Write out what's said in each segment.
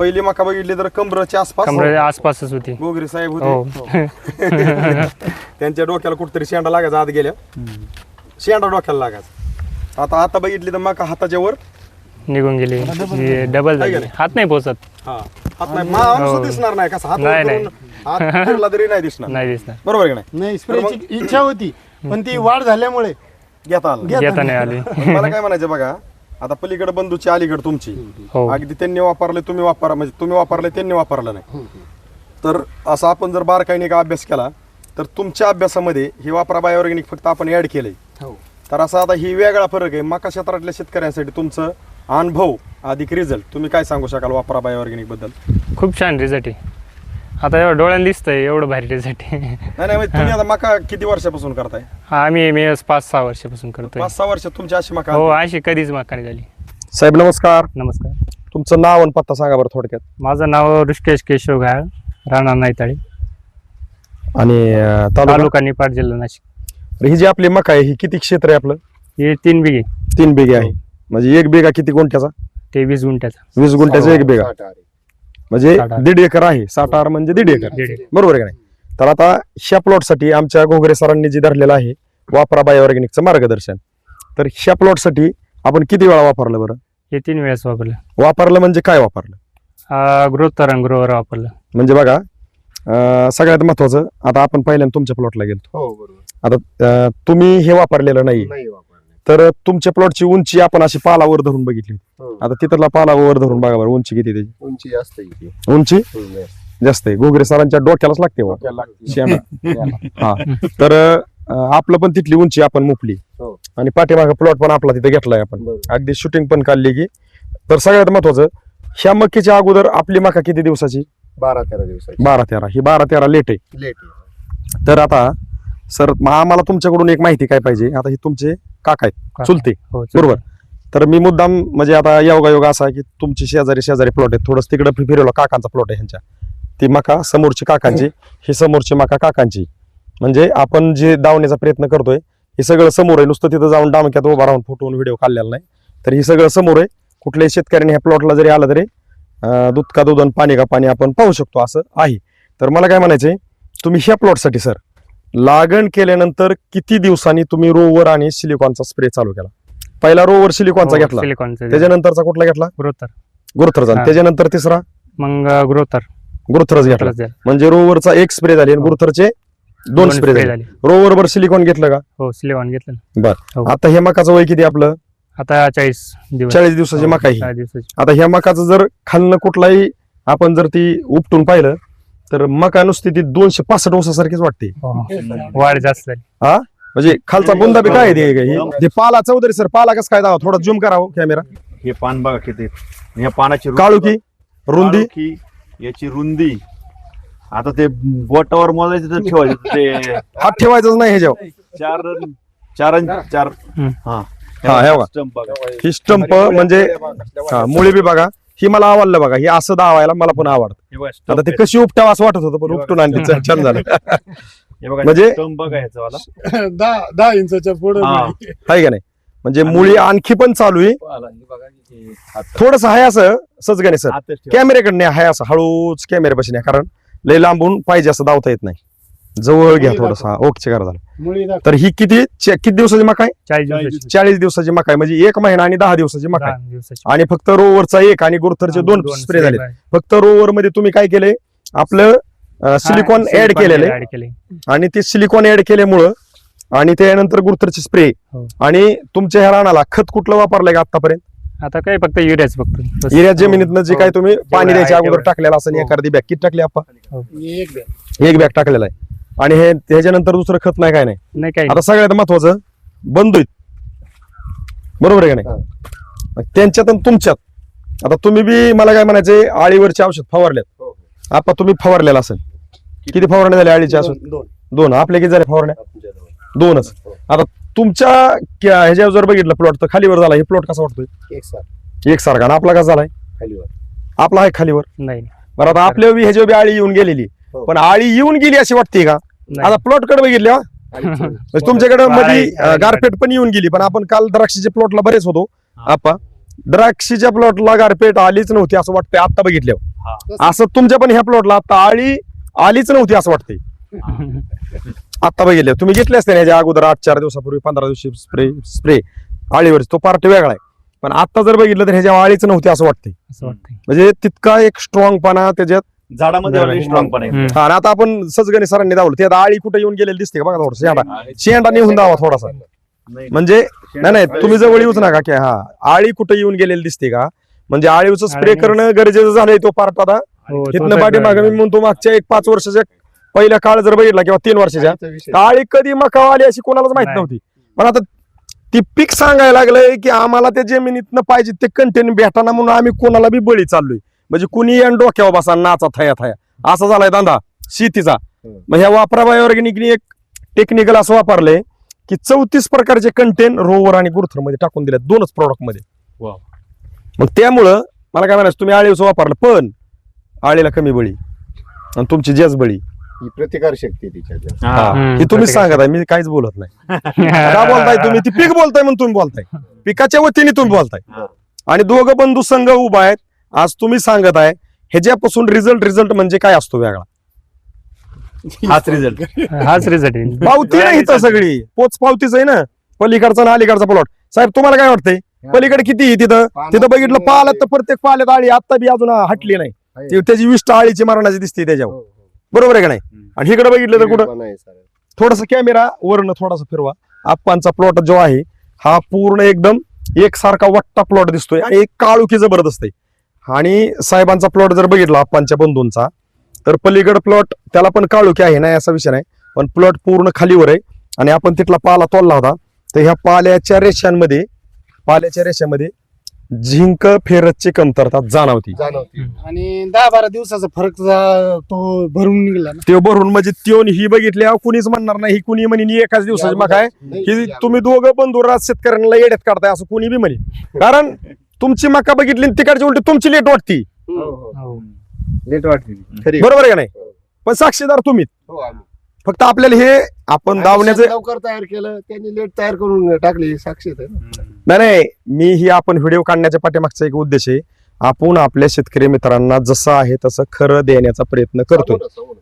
पहिली मका बघितली तर कमरच्या आसपास कमरेच्या आसपासच होती. गोगरे साहेब हो. होते त्यांच्या डोक्याला कुठतरी शेंडा लागायचा आत गेल्या. शेंडा डोक्याला लागायचा. आता आता बघितली तर मका हाताच्या वर निघून गेली. डबल झाली? हात नाही पोचत हा. हात नाही. माणूस हो. दिसणार नाही. कसा? हात नाही, हात फिरला तरी नाही दिसणार. नाही दिसणार. बरोबर आहे का नाही? नाही स्प्रेची इच्छा होती पण ती वाढ झाल्यामुळे घेता आलं. घेता नाही आली. मला काय म्हणायचं बघा आता पलीकडे बंधूची अलीकडे तुमची. हो. अगदी त्यांनी वापरले तुम्ही वापरा म्हणजे तुम्ही वापरले त्यांनी वापरलं नाही. तर असं आपण जर बारकाईने का अभ्यास केला तर तुमच्या अभ्यासामध्ये ही वापरा बायोऑर्गॅनिक फक्त आपण ऍड केलंय. हो. तर असा आता ही वेगळा फरक आहे. मका क्षेत्रातल्या शेतकऱ्यांसाठी तुमचं अनुभव अधिक रिझल्ट तुम्ही काय सांगू शकाल वापरा बायोऑर्गॅनिकबद्दल? खूप छान रिझल्ट आहे. आता एवढं डोळ्याला दिसतंय एवढं भारी आहे. नाही नाही म्हणजे तुम्ही आता मका किती वर्षापासून करताय? हा आम्ही मी पाच सहा वर्षापासून करतोय. पाच सहा वर्ष तुमची अशी मका हो अशी कधीच माकाने झाली. साहेब नमस्कार. नमस्कार. तुमचं नाव आणि पत्ता सांगा बरं थोडक्यात. माझं नाव ऋषिकेश केशव घाळ राणा नाईताळी आणि तालुका? तालुका निपाट जिल्हा नाशिक. ही जी आपली मका आहे ही किती क्षेत्र आहे आपलं? हे तीन बिघे. तीन बिघे आहे. म्हणजे एक बिघा किती गुंठ्याचा? ते वीस गुंठ्याचा. वीस गुंठ्याचा एक बिघा. म्हणजे साठ आर. दीड एकर आहे. साठ आर म्हणजे दीड एकर. दीड एकर. बरोबर आहे का नाही? तर आता ह्या प्लॉटसाठी आमच्या घोगरे सरांनी जे धरलेलं आहे वापरा बाय ऑर्गॅनिकचं मार्गदर्शन. तर ह्या प्लॉटसाठी आपण किती वेळा वापरलं बरं? हे तीन वेळेस वापरलं. वापरलं म्हणजे काय वापरलं? ग्रोथ तरंग ग्रोवर वापरलं. म्हणजे बघा अं, सगळ्यात महत्वाचं आता आपण पहिल्यांदा तुमच्या प्लॉटला गेलो हो बरोबर. आता अं, तुम्ही हे वापरलेलं नाही. तर तुमच्या प्लॉटची उंची आपण अशी पालावर धरून बघितली. आता तिथला पालावर धरून बघा बरं उंची किती त्याची? उंची जास्त आहे ती. उंची? हम्म. जास्त. आहे. घोगरे सरांच्या डोक्यालाच लागते. डोक्याला हा. तर अं, आपलं पण तिथली उंची आपण मुपली हो. आणि पाठीमागे प्लॉट पण आपला तिथे घेतलाय आपण. बरोबर. अगदी शूटिंग पण काढली की. तर सगळ्यात महत्वाचं ह्या मक्कीच्या अगोदर आपली मका किती दिवसाची? बारा तेरा दिवसाची. बारा तेरा. ही बारा तेरा लेट आहे. लेट आहे. तर आता सर मग आम्हाला तुमच्याकडून एक माहिती काय पाहिजे? आता ही तुमचे काका आहेत चुलते. हो बरोबर. तर मी मुद्दाम म्हणजे आता योगा योगा असा की तुमची शेजारी शेजारी प्लॉट आहेत. थोडंच तिकडे फिरवलं काकांचा प्लॉट आहे ह्यांच्या. ती मका समोरची काकांची ही समोरची मका काकांची. म्हणजे आपण जे दावण्याचा प्रयत्न करतोय हे सगळं समोर आहे. नुसतं तिथं जाऊन डामक्यात उभा राहून फोटोन व्हिडिओ काढलेला नाही. तर हे सगळं समोर आहे. कुठल्याही शेतकऱ्याने ह्या प्लॉटला जरी आलं तरी दूध का दूध आणि पाणी का पाणी आपण पाहू शकतो असं आहे. तर मला काय म्हणायचंय तुम्ही ह्या प्लॉटसाठी सर लागण केल्यानंतर किती दिवसांनी तुम्ही रोवर आणि सिलिकॉनचा स्प्रे चालू केला? पहिला रोवर सिलिकॉनचा हो, घेतला. सिलिकॉनचा त्याच्यानंतरचा कुठला घेतला? ग्रोथर गुरुथरचा हा. त्याच्यानंतर तिसरा? मग ग्रोथर गुरुथरच घेतला. म्हणजे रोवरचा एक स्प्रे झाले आणि हो. गुरुथरचे दोन स्प्रे झाले. झाले. रोवर वर सिलिकॉन घेतलं का? हो सिलिकॉन घेतलं ना. हो. आता हे मकाचं वय किती आपलं? आता चाळीस दिवस. चाळीस दिवसाची हो, मका ही चाळीस दिवसाची. आता ह्या मकाचं जर खालनं कुठलाही आपण जर ती उपटून पाहिलं तर मका नुसती ती दोनशे पासष्ट वर्षासारखीच वाटते. हो, हो. वाढ जास्त झाली. म्हणजे खालचा बुंदा बी काय आहे ते? हे? ते पाला चौधरी सर पाला कसं काय दावा? थोडा झूम करावं कॅमेरा हे पान बघा किती. या पानाची रुंदी काळुकी बघा. रुंदी? याची रुंदी. आता ते बोटावर मोजायचं तर ठेवायचं. ते हात ठेवायचाच नाही ह्याच्यावर. चार चार चार. हा. हा, हे बघा. स्टंप बघा. ही स्टंप म्हणजे हा, मुळी बी बघा. ही मला आवडलं बघा ही असं दावायला मला पण आवडतं. हे बघा आता ते. कशी उपटावं असं वाटत होतं पण उपटून आणली छान- छान झालं. हे बघा म्हणजे- दहा इंचाच्या पुढे. आहे का नाही? म्हणजे मुळी आणखी पण चालू आहे. थोडस आहे असं सजगणे सर. कॅमेऱ्याकडे आहे असं हळूच कॅमेऱ्यापाशी नाही कारण लय लांबून पाहिजे असं धावता येत नाही. जवळ घ्या थोडस. हा ओके करा झालं मुळी दाखव. तर ही किती? चे- किती दिवसाची मका आहे? चाळीस चाळीस दिवसाची. चाळीस दिवसाची मका आहे. म्हणजे एक महिना आणि दहा दिवसाची मका आहे. दहा दिवसाची. आणि फक्त रोवरचा एक आणि गुरुथरचे दोन स्प्रे झाले फक्त रोवर मध्ये तुम्ही काय केले आपलं सिलिकॉन ऍड केलेलं आहे. ऍड केले आणि ते सिलिकॉन ऍड केल्यामुळं आणि त्यानंतर गुरुथरचे स्प्रे हो. आणि तुमच्या ह्या रानाला खत कुठलं वापरलंय का आतापर्यंत आता काय फक्त युरियाच फक्त. बस. एरिया जमिनीतनं जे हो. काय तुम्ही पाणी द्यायच्या अगोदर तेवढं. टाकलेलं असं हो. एखादी बॅग. किती टाकली आपण. एक बॅग टाकलेला आहे. आणि हे त्याच्यानंतर दुसरं खत नाही काय नाही? नाही काही आता सगळ्यात महत्वाचं बंधू बरोबर आहे का नाही? त्यांच्यात आणि तुमच्यात. आता तुम्ही बी मला काय म्हणायचे आळीवरचे औषध फवारलेत. हो, हो. आपण तुम्ही फवारलेला असेल. किती फवारण्या झाल्या आळीचे औषध दोन- दोन. दोन आपले किती झाले फवारण्या. दोनच. आता तुमच्या क्या- ह्याच्यावर जर बघितलं प्लॉट तर खालीवर झाला. हे प्लॉट कसा वाटतोय? एक सारखा. आणि आपला कसा झालाय? खालीवर. आपला आहे खालीवर. नाही बरं आता आपल्या बी ह्याच्यावर बी आळी येऊन गेलेली. हो. पण आळी येऊन गेली अशी वाटते का. आता प्लॉटकडे बघितले हा? म्हणजे तुमच्याकडे मध्ये गारपेट पण येऊन गेली पण आपण काल द्राक्षाच्या प्लॉटला बरेच होतो. हा. आपा. द्राक्षीच्या प्लॉटला गारपेट आलीच नव्हती असं वाटतंय आता बघितल्यावर. असं तुमच्या पण ह्या प्लॉटला आता आळी आलीच नव्हती असं वाटतंय. आता बघितलं तुम्ही घेतले असते ना याच्या अगोदर आठ चार दिवसापूर्वी पंधरा दिवशी स्प्रे स्प्रे आळीवर तो पार्ट वेगळा आहे. पण आता जर बघितलं तर ह्याच्या आळीच नव्हती असं वाटतंय. असं वाटतंय. म्हणजे तितका एक स्ट्रॉंगपणा त्याच्यात झाडामध्ये पण आहे. हा आणि आता आपण सजगणे सरांनी दावलं ते आता आळी कुठे येऊन गेलेली दिसते का? बघा थोडं शेंडा. शेंडा निघून दावा थोडासा. नाही. म्हणजे नाही नाही तुम्ही जवळ येऊच नका की हा. आळी कुठे येऊन गेलेली दिसते का? म्हणजे आळीचं स्प्रे करणं गरजेचं झालंय तो पार्ट आता. हो, तो इथनं पाठीमागे मी म्हणतो मागच्या एक पाच वर्षाच्या पहिला काळ जर बघितला किंवा तीन वर्षाच्या आळीचा विषय. तर आळी कधी मका आली अशी कोणालाच माहीत नाही. नव्हती. पण आता ती पीक सांगायला लागलंय की आम्हाला त्या जमिनीतनं पाहिजे ते कंटेन भेटाना म्हणून आम्ही कोणाला बी बळी चाललोय. म्हणजे कुणी या डोक्यावर बसा नाचा थया थया. असा झालाय धंदा. शेतीचा. मग ह्या वापराबाई ऑर्गॅनिकनी एक टेक्निकल असं वापरलंय की चौतीस प्रकारचे कंटेन रोवर आणि गुरथरमध्ये टाकून दिले दोनच प्रॉडक्टमध्ये. मग त्यामुळं मला काय म्हणायचं तुम्ही आळीचं वापरलं पण आळीला कमी बळी आणि तुमची जेच बळी. ही प्रतिकार शक्ती तिच्यात हा. हम्म, ही तुम्हीच सांगत आहे मी काहीच बोलत नाही. का बोलताय तुम्ही? ती पीक बोलताय म्हणून तुम्ही बोलताय. पिकाच्या वतीने तुम्ही बोलताय. आणि दोघं बंधू संघ उभा आहेत. आज तुम्ही सांगत आहे ह्याच्यापासून रिझल्ट रिझल्ट म्हणजे काय असतो वेगळा? हाच रिझल्ट हाच रिझल्ट येईल पावती नाही इथं सगळी. पोच पावतीच आहे ना? पलीकडचा ना अलीकडचा प्लॉट साहेब तुम्हाला काय वाटतंय? पलीकडे किती आहे तिथं? तिथं बघितलं पाल्यात तर प्रत्येक पाल्यात आळी आता बी अजून हटली नाही. ती- त्याची विष्ट आळीची मरणाची दिसते त्याच्यावर. बरोबर आहे का नाही? आणि इकडे बघितलं तर कुठं? थोडासा कॅमेरा वरनं थोडासा फिरवा. आप्पांचा प्लॉट जो आहे हा पूर्ण एकदम एकसारखा वट्टा प्लॉट दिसतोय आणि एक काळुखी जबरदस्त आहे आणि साहेबांचा प्लॉट जर बघितला आप्पांच्या बंधूंचा तर पलीकड प्लॉट त्याला पण काळुखी आहे नाही असा विषय नाही. पण प्लॉट पूर्ण खालीवर आहे. आणि आपण तिथला पाला तोडला होता. तर ह्या पाल्याच्या रेषांमध्ये पाल्याच्या रेषामध्ये झिंक फेरतची कमतरता जाणवती. जाणवती. आणि दहा बारा दिवसाचा फरक जा- तो भरून निघला ना. ते भरून म्हणजे त्योन ही बघितली अहो, कुणीच म्हणणार नाही ही कुणी म्हणे एकाच दिवसाची मग काय की तुम्ही दोघं बंधू राज शेतकऱ्यांना येड्यात काढताय असं कोणी बी म्हणे. कारण तुमची मका बघितली आणि तिकडची उलटी तुमची लेट वाटती. हो. लेट वाटते खरी बरोबर आहे का नाही? पण साक्षीदार तुम्ही. हो, आम्ही. फक्त आपल्याला हे आपण दावण्याचं लवकर तयार केलं त्यांनी लेट तयार करून टाकली साक्षी. नाही नाही मी ही आपण व्हिडिओ काढण्याच्या पाठीमागचा एक उद्देश आहे. आपण आपल्या शेतकरी मित्रांना जसं आहे तसं खरं देण्याचा प्रयत्न ना.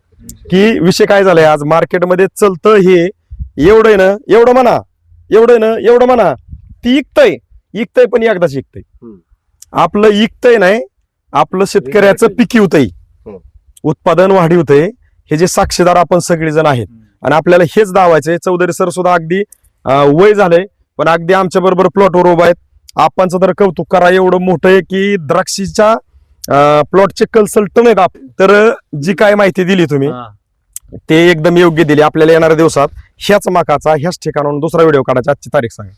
की विषय काय झालाय? आज मार्केटमध्ये चलतं हे. एवढं ना एवढं म्हणा. एवढं ना एवढं म्हणा. ती इकतय. इकतय पण एकदाच इकतय. आपलं इकतय नाही आपलं शेतकऱ्याचं. पिकिवतय हम्म. उत्पादन वाढीवतंय. हे जे साक्षीदार आपण सगळेजण आहेत. आणि आपल्याला हेच दावायचंय. चौधरी सर सुद्धा अगदी वय झालंय पण अगदी आमच्या बरोबर प्लॉटवर उभा आहेत. आपणचं तर कौतुक करा एवढं मोठं आहे की द्राक्षीच्या प्लॉटचे कन्सल्टंट आहेत आप. तर जी काय माहिती दिली तुम्ही हा. ते एकदम योग्य दिली. आपल्याला येणाऱ्या दिवसात ह्याच माकाचा ह्याच ठिकाणाहून दुसरा व्हिडिओ काढायचा. आजची तारीख सांगा.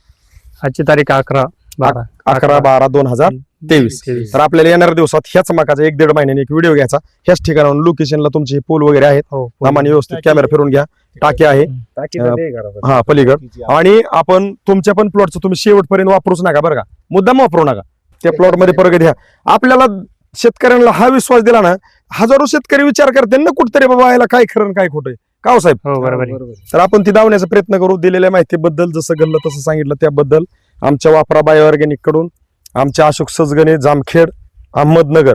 आजची तारीख अकरा. बारा अकरा बारा दोन हजार तेवीस. तेवीस. तर आपल्याला येणाऱ्या दिवसात ह्याच माकाचा एक दीड महिन्याने एक व्हिडिओ घ्यायचा. ह्याच ठिकाणाहून लोकेशनला तुमचे पूल वगैरे आहेत. हो नामाने व्यवस्थित कॅमेरा फिरून घ्या. टाके आहे. हा पलीकड. आणि आपण तुमच्या पण प्लॉटचं तुम्ही शेवटपर्यंत वापरूच नका बरं का. मुद्दाम वापरू नका. त्या प्लॉटमध्ये प्रगती घ्या. आपल्याला शेतकऱ्यांना हा विश्वास दिला ना हजारो शेतकरी विचार करते ना कुठतरी बाबा याला काय खरं आणि काय खोटं आहे. का हो साहेब? हो बरोबर आहे. तर आपण ती दावण्याचा प्रयत्न करू. दिलेल्या माहितीबद्दल जसं घडलं तसं सांगितलं त्याबद्दल. आमच्या वापरा बायो ऑर्गॅनिककडून आमचे अशोक सजगणे जामखेड अहमदनगर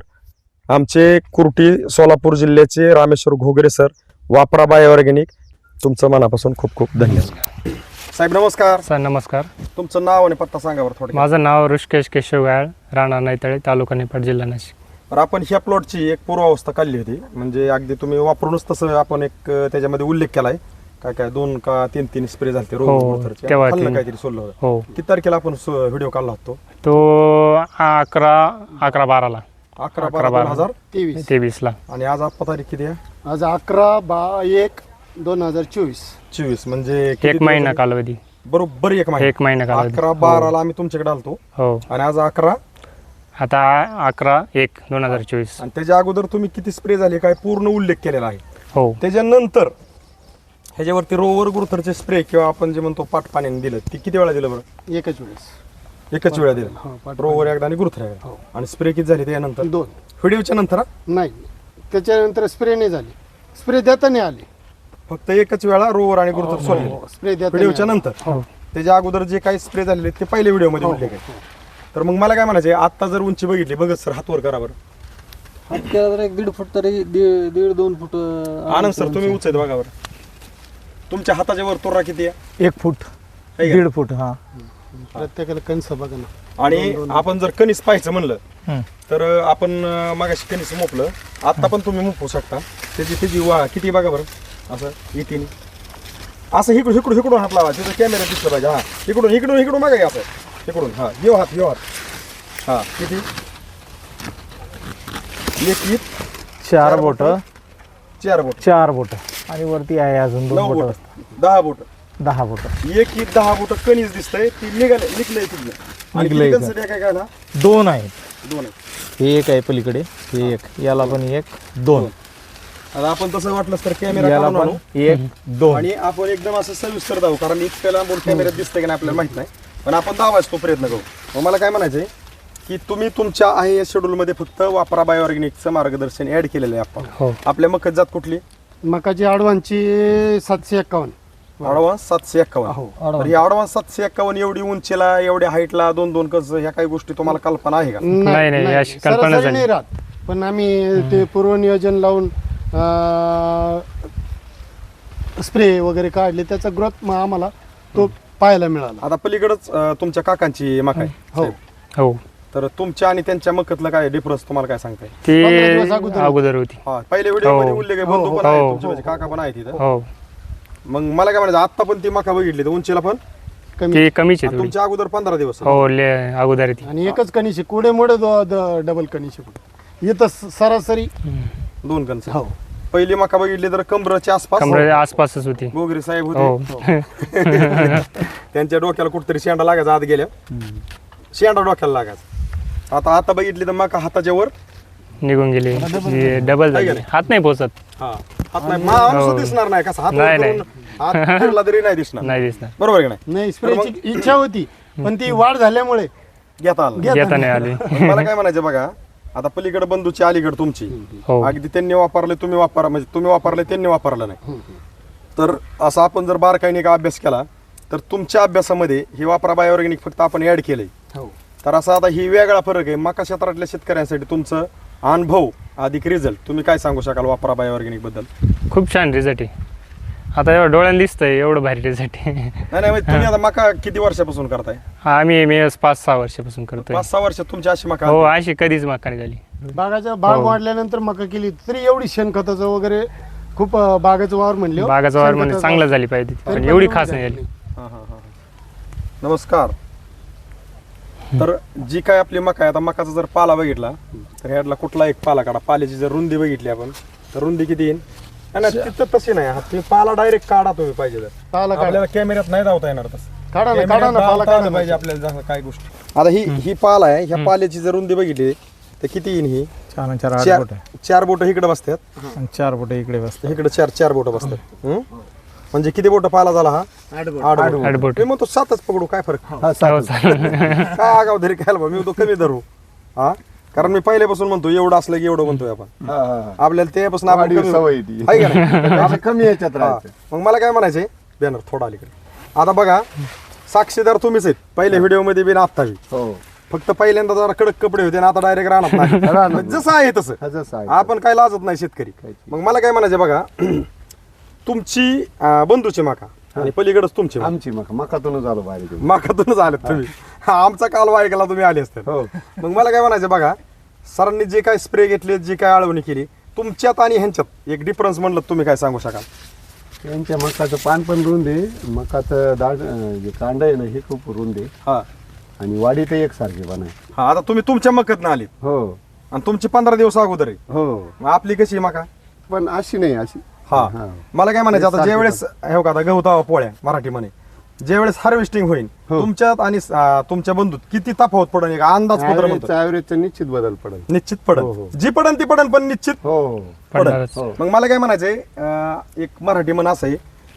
आमचे कुर्टी सोलापूर जिल्ह्याचे रामेश्वर घोगरे सर वापरा बायो ऑर्गॅनिक तुमचं मनापासून खूप खूप धन्यवाद. साहेब नमस्कार. सर नमस्कार. तुमचं नाव आणि पत्ता सांगा बरं थोडं माझं नाव ऋषिकेश केशव गाळ राणा नैतळे तालुका निपाट जिल्हा नाशिक. तर आपण ह्या प्लॉटची एक पूर्वावस्था काढली होती. म्हणजे अगदी तुम्ही वापरूनच तसं आपण एक त्याच्यामध्ये उल्लेख केलाय. काय काय दोन का तीन तीन स्प्रे झाले हो, तेव्हा रोग तीन. काहीतरी सोडलं होतं. हो. किती तारखेला आपण व्हिडिओ काढला होतो तो? अकरा अकरा बाराला. अकरा अकरा बारा. दोन बारा. हजार? तेवीस. तेवीसला. आणि आज आपला तारीख किती आहे? आज अकरा बा एक दोन हजार चोवीस. चोवीस म्हणजे किती एक दिवस महिना झाले? कालावधी. बरोबर एक महिना. एक महिना कालावधी. अकरा बाराला आम्ही तुमच्याकडे आलतो. हो. आणि आज अकरा? आता अकरा एक दोन हजार चोवीस. आणि त्याच्या अगोदर तुम्ही किती स्प्रे झाले काय पूर्ण उल्लेख केलेला आहे? हो. त्याच्यानंतर ह्याच्यावरती रोवर गुरुथरचे स्प्रे किंवा आपण जे म्हणतो पाट पाण्याने दिलं ती किती वेळा दिलं बरं? एकच वेळेस. एकच वेळा दिलं? हो, पाट- रोवर एकदा आणि गुरुथर एकदा. हो. आणि स्प्रे किती झाले त्यानंतर? दोन. व्हिडिओच्या नंतर हा? नाही. त्याच्यानंतर स्प्रे नाही झाली. स्प्रे देता नाही आले. फक्त एकच वेळा रोवर आणि गुरुथर सोडले. स्प्रे देता व्हिडिओच्या नाही नंतर? हो. त्याच्या अगोदर जे काही स्प्रे झालेले ते पहिले व्हिडिओमध्ये हो, उल्लेख आहे तर मग मला काय म्हणायचं आता जर उंची बघितली बघत सर हातवर करा बरं. हात केला तर एक दीड फूट तरी दीड दीड दोन फूट अं, आनंद सर तुम्ही उंच आहेत बघा बरं. तुमच्या हाताच्या वर तोरा किती आहे? एक फूट का? दीड फूट हा. प्रत्येकाला कणस बघा ना. आणि आपण जर कणीस पाहायचं म्हणलं हम्म. तर आपण अं, मागाशी कणीस मोपलं. आता पण तुम्ही मोपू शकता. त्याची त्याची वा किती बघा बरं. असं इथे असं इकडून इकडून इकडून हात लावा. तिथं कॅमेरा दिसलं पाहिजे. हा. इकडून इकडून इकडून बघा की असं. इकडून हा. येऊ हात येऊ हात. हा किती? एक चार बोट बोटं. चार बोट. चार बोट. आणि वरती आहे अजून दोन नऊ बोट बोट. दहा बोट. दहा बोट. एक ईद दहा बोट कणीस दिसतंय ती निघाले निघलंय तिथलं आणि निघलंय किती आहे काय काय ना दोन आहेत. दोन आहेत. हे एक आहे पलीकडे हे एक. याला पण एक दोन. आता आपण तसं वाटलं तर कॅमेरा याला पण. एक दोन. आणि आपण एकदम असं सविस्तर दावू कारण इतक्या लांबून कॅमेऱ्यात दिसतंय की नाही आपल्याला माहीत नाही. पण आपण दावायचा तो प्रयत्न करू. मग मला काय म्हणायचंय की तुम्ही तुमच्या आहे या शेड्यूलमध्ये फक्त वापरा बायोऑर्गॅनिकचं मार्गदर्शन ऍड केलेलं आहे आपण. हो. आपल्या मकत जात कुठली? मकाची आडवांची सातशे एक्कावन्न. अडवान्स सातशे एक्कावन्न. हो तर अडवान्स सातशे एक्कावन्न एवढी उंचीला एवढ्या हाईटला दोन दोन कस ह्या काही गोष्टी तुम्हाला कल्पना आहे का? नाही, नाही, अशी कल्पना सरासरी झाली. नाही राहत. पण आम्ही ते पूर्वनियोजन लावून स्प्रे वगैरे काढले. त्याचा ग्रोथ मग आम्हाला तो पाहायला मिळाला. आता पलीकडच तुमच्या काकांची मका आहे. हो. हो. तर तुमच्या आणि त्यांच्या मकतला काय डिफरन्स तुम्हाला काय सांगताय? पंधरा दिवस ती अगोदर. अगोदर होती. हा पहिले व्हिडिओमध्ये हो. उल्लेख आहे बंधू पण आहे हो. तुमचे म्हणजे काका पण आहे तिथं. हो. मग मला काय म्हणायचं आता पण ती मका बघितली तर उंचीला पण? कमी. ती कमीच आहे थोडी. तुमच्या अगोदर पंधरा दिवस. हो ले अगोदर आहे ती आणि एकच कनिशी कुडे मोडे डबल कनिशी इथं स- सरासरी दोन कणस. हो. पहिली मका बघितली तर कमरच्या आसपास कमरे आसपासच होती. गोगरी साहेब हो. होते त्यांच्या डोक्याला कुठतरी शेंडा लागायचा आत गेल्या. शेंडा डोक्याला लागायचा. आता आता बघितली तर मका हाताच्या वर. निघून गेली. डबल झाली? हात नाही पोचत हा. हात नाही. माणूस. दिसणार नाही कसा हात वर नाही, करून हात फिरला तरी नाही दिसणार. नाही दिसणार. बरोबर आहे का नाही? नाही स्प्रेची इच्छा होती पण ती वाढ झाल्यामुळे घेता आलं. घेता घेता नाही आली. पण मला काय म्हणायचं बघा आता पलीकडे बंधूची अलीकडे तुमची. हो. अगदी त्यांनी वापरले तुम्ही वापरा म्हणजे तुम्ही वापरले त्यांनी वापरलं नाही. तर असं आपण जर बारकाईने का अभ्यास केला तर तुमच्या अभ्यासामध्ये ही वापरा बायोऑर्गॅनिक फक्त आपण ऍड केलंय. हो. तर असा आता ही वेगळा फरक आहे. मका क्षेत्रातल्या शेतकऱ्यांसाठी तुमचं अनुभव अधिक रिझल्ट तुम्ही काय सांगू शकाल वापरा बायोऑर्गॅनिकबद्दल? खूप छान रिझल्ट आहे. आता एवढं डोळ्याला दिसतंय एवढं भारी रिझल्ट आहे. नाही नाही म्हणजे तुम्ही आता मका किती वर्षापासून करताय? हा, आम्ही मी पाच सहा वर्षापासून करतोय. पाच सहा वर्ष तुमची अशी मका हो अशी कधीच मका नाही झाली. बागाच्या बाग हो. वाढल्यानंतर मका केली तरी एवढी शेणखताचं वगैरे खूप अं, बागाचं वावर म्हणले हो. बागाचा वावर म्हणजे चांगलं झाली पाहिजे पण एवढी खास नाही झाली. हा, हा, हा, हा. नमस्कार. तर जी काय आपली मका आहे आता मकाचा जर पाला बघितला तर ह्यातला कुठला एक पाला काढा. पाल्याची जर रुंदी बघितली आपण तर रुंदी किती येईल नाही, नाही तिथं तशी नाही. हा तुम्ही पाला डायरेक्ट काढा तुम्ही पाहिजे तर. पाला काढा. आपल्याला कॅमेऱ्यात नाही धावता येणार तसं. काढा ना काढा ना पाला काढा. पाहिजे आपल्याला जसं काय गोष्टी. आता ही ही पाल आहे ह्या पाल्याची जर रुंदी बघितली तर किती येईल ही? चार आणि चार आठ चार बोट. आहे चार बोट इकडे बसतात. आणि चार बोट इकडे बसतात. इकडे चार चार बोट बसतात? म्हणजे किती बोट पाला झाला हा? आठ बोट. आठ बोट. मी म्हणतो सातच पकडू काय फरक? हो, चालेल. काय आगाव धरी काय मी तो कमी धरू. हा? कारण मी पहिल्यापासून म्हणतो एवढं असलं की एवढं म्हणतोय आपण. आपल्याला त्यापासून आपण वाढीव कमी- सवय ती. आहे का नाही? असं कमी याच्यात हा. राहायचं. मग मला काय म्हणायचंय? बॅनर थोडा अलीकडे. आता बघा साक्षीदार तुम्हीच आहेत. पहिल्या व्हिडिओमध्ये बी आत्तावी हो. फक्त पहिल्यांदा जरा कडक कपडे होते आणि आता डायरेक्ट राहणार रानात. जसं आहे तसं. हा, जसं आहे. आपण काय लाजत नाही शेतकरी. मग मला काय म्हणायचं बघा तुमची अं, बंधूची माका. आणि पलीकडच तुमची माका. आमची मका. मकातूनच आलो बाहेर इकडे. माकातूनच आलेत तुम्ही. हा, आमचा काल ऐकला तुम्ही आले असते. हो. मग मला काय म्हणायचं बघा सरांनी जे काय स्प्रे घेतले जी काय आळवणी केली तुमच्यात आणि ह्यांच्यात एक डिफरन्स म्हणलं तर तुम्ही काय सांगू शकाल? त्यांच्या मकाचं पान पण रुंद मकाचं दाड अं, जे कांड आहे ना हे खूप रुंद हा. आणि वाढी तर एकसारखे पण आहे. हा आता तुम्ही तुमच्या मकत ना आलीत. हो. आणि तुमची पंधरा दिवस अगोदर आहे. हो. मग आपली कशी आहे माका? पण अशी नाही अशी हा हा. मला काय म्हणायचं आता ज्यावेळेस हे बघा आता गहू पोळ्या मराठी म्हणे ज्यावेळेस हार्वेस्टिंग होईल हो. तुमच्यात आणि अं, तुमच्या बंधूत किती तफावत पडेल एक अंदाज पत्र म्हणतो निश्चित बदल पडेल निश्चित हो, पडेल हो. जी पडन ती पडन पण निश्चित हो हो पडणारच. हो. मग मला काय म्हणायचंय अं, एक मराठी म्हण असं आहे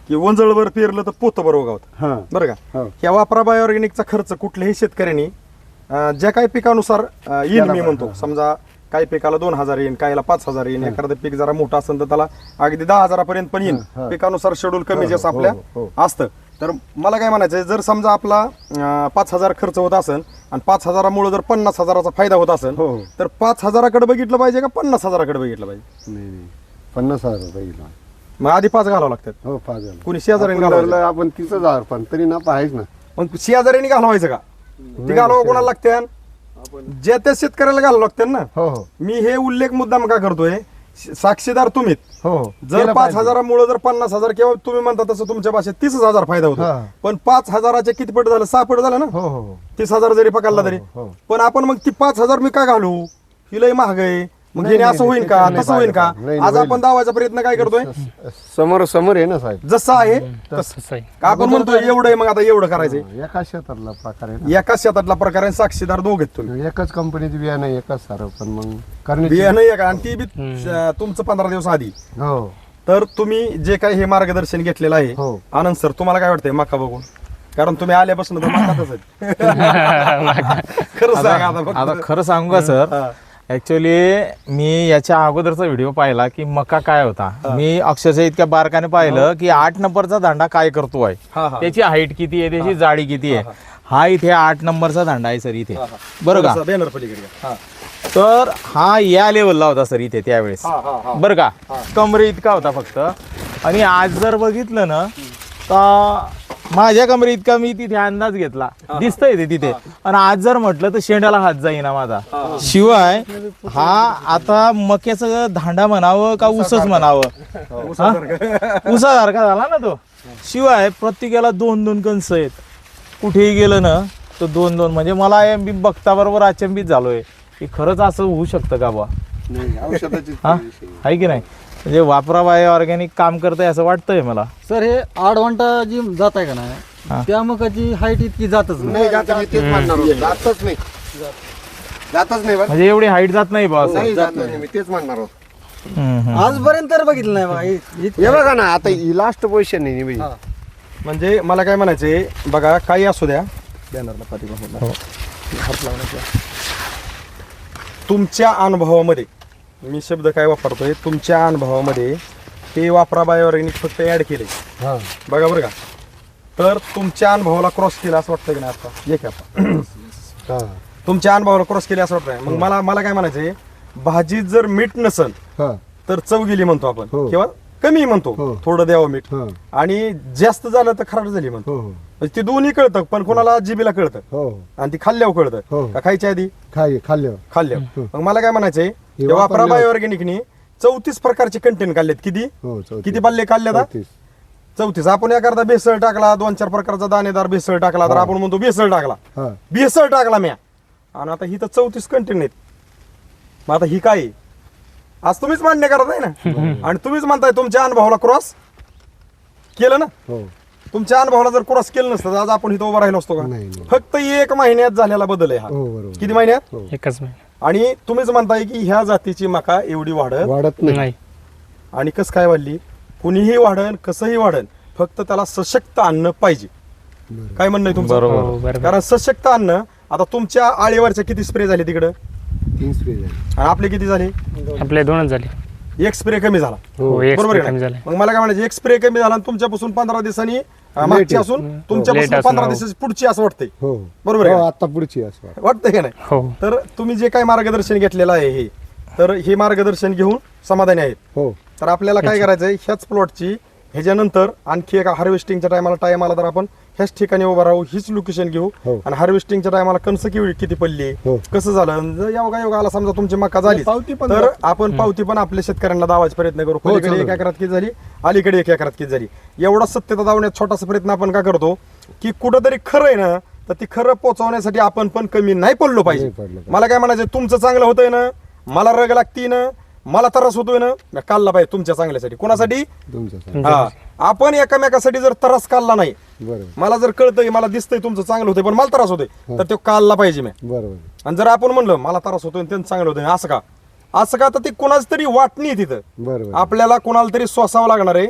की वंजळवर पेरलं तर पोतं बरोबर गावत हा बरं का हो. या वापरा बायोऑर्गॅनिकचा खर्च कुठल्याही शेतकऱ्यांनी अं, ज्या काही पिकानुसार अं, येईल त्याला मी म्हणतो हा. समजा काही पिकाला दोन हजार येईल काहीला पाच हजार येईल एखादं पीक जरा मोठं असेल तर त्याला अगदी दहा हजारापर्यंत पण येईल हा, हा. पिकानुसार शेड्यूल कमी हो, जास्त हो, आपल्या हो, असतं. तर मला काय म्हणायचं जर समजा आपला पाच हजार खर्च होत असेल आणि पाच हजारामुळे जर पन्नास हजाराचा फायदा होत असेल हो हो. तर पाच हजाराकडे बघितलं पाहिजे का पन्नास हजाराकडे बघितलं पाहिजे? नाही पन्नास हजार किलो मग आधी पाच घालावं लागतात. हो पाच हजार कुणी शेजाऱ्याने धरलं आपण तीस हजार पण तरी नफा आहेच ना. मग शेजाऱ्याने घालवायचं का? ते घालवा कोणाला लागते ज्या त्या शेतकऱ्याला घालावं लागते ना हो हो. मी हे उल्लेख मुद्दाम का करतोय? साक्षीदार तुम्हीच. हो हो. जर केलं पाच पाहिजे. हजारामुळे जर पन्नास हजार किंवा तुम्ही म्हणता तसं तुमच्या भाषेत तीस हजार फायदा होतो. हा. पण पाच हजाराचे किती पट झालं? सहा पट झालं ना? हो हो हो. तीस हजार जरी पकडला तरी. हो. पण आपण मग ती पाच हजार मी का घालू? ही लय महाग आहे. मग नाही, हे नाही, असं होईल का? नाही, तसं होईल का? नाही, आज होईल. आपण दावायचा प्रयत्न काय करतोय? समोर समोर आहे ना साहेब. जसं आहे तसं. आहे. का आपण म्हणतोय एवढं आहे मग आता एवढं करायचंय. एका शेतातला प्रकार आहे ना. एकाच शेतातला प्रकार आहे साक्षीदार दोघ आहेत तुम्ही. एकच कंपनीची बियाणं आहे, एकच सारं पण मग करण्याची बिया नाही. का आणि ती बी अं, तुमचं पंधरा दिवस आधी. हो. तर तुम्ही जे काही हे मार्गदर्शन घेतलेलं आहे हो. आनंद सर तुम्हाला काय वाटतंय मका बघून? कारण तुम्ही आल्यापासून तर मकातच आहेत. खरं सांगा आता फक्त. खरं सांगू का सर. ऍक्च्युली मी याच्या अगोदरचा व्हिडिओ पाहिला की मका काय होता. मी अक्षरशः इतक्या बारकाने पाहिलं की आठ नंबरचा दांडा काय करतो आहे. त्याची हाईट किती आहे त्याची जाडी किती आहे. हा इथे आठ नंबरचा दांडा आहे सर इथे. बरं का? बॅनर पलीकडे. हा. तर हा या लेवलला होता सर इथे त्यावेळेस. बरं का? कमरे इतका होता फक्त. आणि आज जर बघितलं ना तर माझ्या कमरे इतका मी तिथे अंदाज घेतला. दिसतंय ते तिथे. आणि आज जर म्हटलं तर शेंड्याला हात जाईना माझा. शिवाय हा आता मक्याचं धांडा म्हणावं का ऊसच म्हणावं? ऊसासारखा झाला ना तो. शिवाय प्रत्येकाला दोन दोन कंस आहेत. कुठेही गेलं ना तर दोन दोन म्हणजे मला बघता बरोबर अचंबित झालोय. की खरंच असं होऊ शकतं का बा औषधाची हा? आहे की नाही? म्हणजे वापरा बाय ऑर्गॅनिक काम करतंय असं वाटतंय मला. सर हे आडवांटा जी जात आहे का हा. नाही त्या मकाची हाईट इतकी जातच नाही. नाही जात मी तेच म्हणणार होतो. जातच नाही. जातच नाही बरं म्हणजे एवढी हाईट जात नाही बा असं. नाही जात नाही मी तेच म्हणणार होतो. आजपर्यंत तर बघितलं नाही बघा इ- इतकं- हे बघा ना आता ही लास्ट पोझिशन आहे ही. म्हणजे मला काय म्हणायचंय बघा काही असू द्या. बॅनरला पाठीमागून. हो. हात. तुमच्या अनुभवामध्ये मी शब्द काय वापरतोय? तुमच्या अनुभवामध्ये हे वापरा बायोऑर्गॅनिक फक्त ऍड केले हा. बघा बरं का. तर तुमच्या अनुभवाला क्रॉस केला असं वाटतं की नाही आता? ये की आपण हा. तुमच्या अनुभवाला क्रॉस केले असं वाटतंय. मग मला मला काय म्हणायचंय? भाजीत जर मीठ नसल हा. तर चव गेली म्हणतो आपण. हो. किंवा कमी म्हणतो. हो. थोडं द्यावं मीठ. हा. आणि जास्त झालं तर खराब झाली म्हणतो. हो हो. म्हणजे ते दोन्ही कळतं पण कोणाला जिबीला कळतं. हो. आणि ती खाल्ल्यावर कळतं. हो. का खायच्या आधी? खाय खाल्लं खाल्ल्यावर. मग मला काय म्हणायचंय हे ते वापरा वापरल्यावर- बायोऑर्गॅनिकनी चौतीस प्रकारचे कंटेंट काढलेत किती? हो चौतीस. किती पल्ले काढले आता चौतीस. चौतीस. आपण एखादा भेसळ टाकला दोन चार प्रकारचा दाणेदार भेसळ टाकला तर आपण म्हणतो भेसळ टाकला. हा. भेसळ टाकला म्या. आणि आता ही तर चौतीस कंटेंट आहेत. मग आता ही काय? आहे? आज तुम्हीच मान्य करत आहे ना? आणि तुम्हीच म्हणताय तुमच्या अनुभवाला क्रॉस केलं ना? हो. तुमच्या अनुभवाला जर क्रॉस केलं नसतं तर आज आपण इथं उभा राहिलो असतो का? नाही, नाही. फक्त एक महिन्यात झालेला बदल आहे हा. हो बरोबर. किती महिन्यात? हो. एकच महिना. आणि तुम्हीच म्हणताय की ह्या जातीची मका एवढी वाढत वाढत नाही. नाही. आणि कसं काय वाढली? कुणीही वाढन कसंही वाढन फक्त त्याला सशक्त अन्न पाहिजे. बरोबर. काय म्हणणं आहे तुमचं? बरोबर. हो बरोबर. कारण सशक्त अन्न आता तुमच्या आळीवरच्या किती स्प्रे झाले तिकडं? तीन स्प्रे झाले. आणि आपले किती झाले? आपले दोनच झाले. एक स्प्रे कमी झाला. हो. एक बरोबर आहे कमी ना? झाले. मग मला काय म्हणायचं एक स्प्रे कमी झाला आणि तुमच्यापासून पंधरा दिवसांनी मागची आहे. असून Late तुमच्यापासून असून, पंधरा हो. दिवसाची पुढची असं वाटतंय हो बरोबर आहे हो, का? आता पुढची असं वाटतं. वाटतंय का नाही हो तर तुम्ही जे काही मार्गदर्शन घेतलेलं आहे हे तर हे मार्गदर्शन घेऊन समाधानी आहेत हो तर आपल्याला काय करायचंय ह्याच प्लॉटची ह्याच्यानंतर आणखी एका हार्वेस्टिंगच्या टायमाला टायमाला तर आपण ह्याच ठिकाणी उभं राहू हीच लोकेशन घेऊ हो. आणि हार्वेस्टिंगच्या टायमाला कणस किती किती पडली हो. कसं झालं जर योगा योगाला समजा तुमची मका झाली पावती पण तर. आपण पावती पण आपल्या शेतकऱ्यांना दावायचा प्रयत्न करू हो, पलीकडे चालेल. एक एकरात किती झाली अलीकडे एक एकरात किती झाली एवढा सत्यता दावण्यात छोटासा प्रयत्न आपण का करतो की कुठंतरी खरं आहे ना तर ती खरं पोहोचवण्यासाठी आपण पण कमी नाही पडलो नाही पाहिजे पडलं पाहिजे. मला काय म्हणायचं तुमचं चांगलं होतंय ना मला रग लागती ना मला त्रास होतोय ना. मी काढला पाहिजे तुमच्या चांगल्यासाठी. कोणासाठी. हा. आपण एकामेकासाठी जर त्रास काढला नाही बरोबर. मला जर कळतंय मला दिसतंय तुमचं चांगलं होतंय पण मला त्रास होतोय तर तो काढला पाहिजे मी. बरोबर. आणि जर आपण म्हणलं मला त्रास होतोय आणि त्यांचं चांगलं होतंय असं का? असं का? तर ती कोणाच तरी वाटणी आहे तिथं. बरोबर. आपल्याला कोणाला तरी सोसावं लागणार आहे.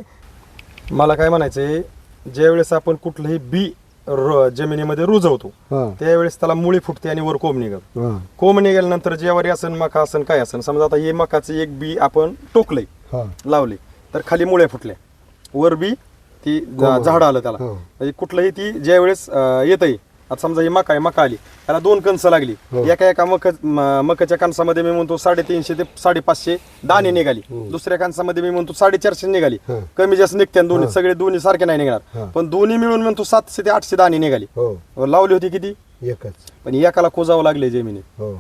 मला काय म्हणायचंय ज्यावेळेस आपण कुठलंही बी र- जमिनीमध्ये रुजवतो. हा. त्यावेळेस त्याला मुळी फुटते आणि वर कोंब निघत हा. कोंब निघाल्यानंतर ज्यावारी असन मका असन काय असन समजा आता हे मकाचं एक बी आपण टोकलंय हा. लावले तर खाली मुळ्या फुटल्या. वर बी ती झाड आलं त्याला. हो. म्हणजे कुठलंही ती ज्या वेळेस येत आहे आता समजा ही मका आहे मका आली. त्याला दोन कणस लागली. हो. एका एका मक मकाच्या कणसामध्ये मी म्हणतो साडेतीनशे ते साडेपाचशे दाणे निघाली. दुसऱ्या कणसामध्ये मी म्हणतो साडेचारशे निघाली. हं. कमी जास्त निघते दोन्ही. सगळे दोन्ही सारखे नाही निघणार. हं. पण दोन्ही मिळून म्हणतो सातशे ते आठशे दाणे निघाली. हो. लावली होती किती? एकच. पण एकाला कोजावं लागले जमिनीत. हो.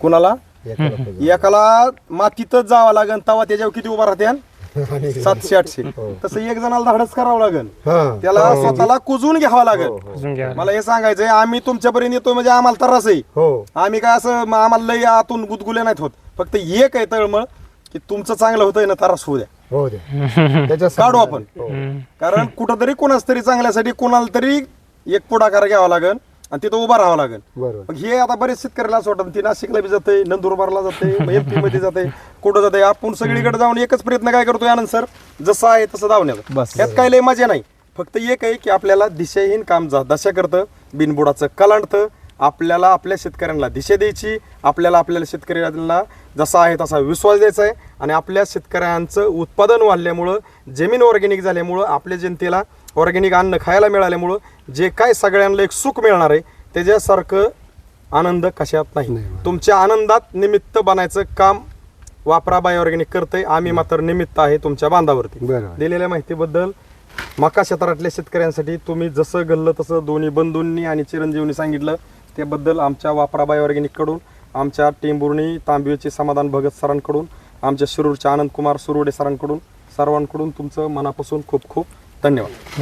कुणाला? एकाला मातीतच जावं लागेल तेव्हा त्याच्यावर किती उभा राहते सातशे आठशे. हो. तसं एक जणाला धाडच करावं लागेल. हा. त्याला हो. स्वतःला कुजून घ्यावं लागेल. मला हे सांगायचंय आम्ही तुमच्यापर्यंत येतो म्हणजे आम्हाला त्रास आहे. हो. आम्ही काय असं आम्हाला लई आतून गुदगुले नाहीत होत. फक्त एक आहे तळमळ की तुमचं चांगलं होतंय ना त्रास होऊ द्या. हो द्या. काढू आपण. हो. कारण कुठंतरी कोणाच तरी चांगल्यासाठी कोणाला तरी एक पुढाकार घ्यावा लागेल. आणि तिथं उभा राहावं लागेल. बरोबर. मग हे आता बरेच शेतकऱ्याला असं वाटतं ती नाशिकला बी जाते नंदुरबारला जाते एमपी मध्ये जाते कुठं जाते आपण सगळीकडे जाऊन एकच प्रयत्न काय करतो यानंतर सर? जसं आहे तसं धावण्याचा. बस. यात काय लय मजा नाही. फक्त एक आहे की आपल्याला दिशाहीन काम जा दशा करतं बिनबुडाचं कलांडतं आपल्याला आपल्या शेतकऱ्यांना दिशा द्यायची आपल्याला आपल्याला शेतकऱ्यांना जसा आहे तसा विश्वास द्यायचा आहे. आणि आपल्या शेतकऱ्यांचं उत्पादन वाढल्यामुळं जमीन ऑर्गॅनिक झाल्यामुळं आपल्या जनतेला ऑर्गॅनिक अन्न खायला मिळाल्यामुळं जे काय सगळ्यांना एक सुख मिळणार आहे त्याच्यासारखं आनंद कशात नाही. तुमच्या आनंदात निमित्त बनायचं काम वापरा बाय ऑर्गॅनिक करतंय. आम्ही मात्र निमित्त आहे तुमच्या बांधावरती. दिलेल्या माहितीबद्दल मका क्षेत्रातल्या शेतकऱ्यांसाठी तुम्ही जसं घडलं तसं दोन्ही बंधूंनी आणि चिरंजीवनी सांगितलं त्याबद्दल आमच्या वापरा बाय ऑर्गॅनिककडून आमच्या टेंभुर्णी तांबीचे समाधान भगत सरांकडून आमच्या शिरूरच्या आनंद कुमार सुरोडे सरांकडून सर्वांकडून तुमचं मनापासून खूप खूप धन्यवाद.